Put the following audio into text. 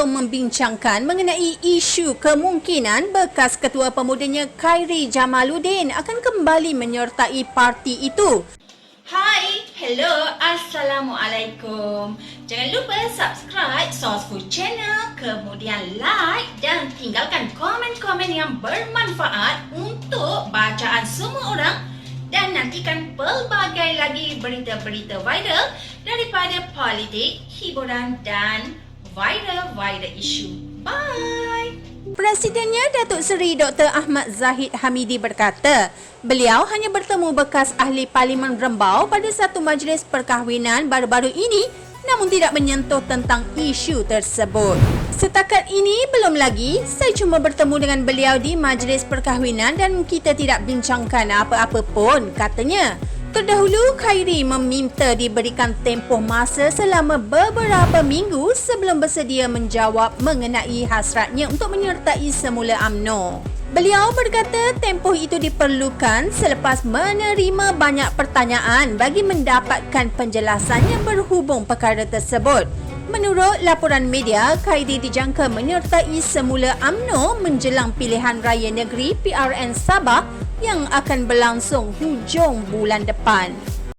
belum membincangkan mengenai isu kemungkinan bekas ketua pemudanya Khairi Jamaluddin akan kembali menyertai parti itu. Hai, hello, Assalamualaikum. Jangan lupa subscribe Source Food Channel, kemudian like dan tinggalkan komen-komen yang bermanfaat untuk bacaan semua orang dan nantikan pelbagai lagi berita-berita viral daripada politik, hiburan dan viral-viral isu. Bye! Presidennya Datuk Seri Dr. Ahmad Zahid Hamidi berkata, beliau hanya bertemu bekas ahli Parlimen Rembau pada satu majlis perkahwinan baru-baru ini namun tidak menyentuh tentang isu tersebut. Setakat ini belum lagi, saya cuma bertemu dengan beliau di majlis perkahwinan dan kita tidak bincangkan apa-apa pun, katanya. Terdahulu, Khairi meminta diberikan tempoh masa selama beberapa minggu sebelum bersedia menjawab mengenai hasratnya untuk menyertai semula AMNO. Beliau berkata tempoh itu diperlukan selepas menerima banyak pertanyaan bagi mendapatkan penjelasan yang berhubung perkara tersebut. Menurut laporan media, Khairi dijangka menyertai semula AMNO menjelang pilihan raya negeri PRN Sabah yang akan berlangsung hujung bulan depan.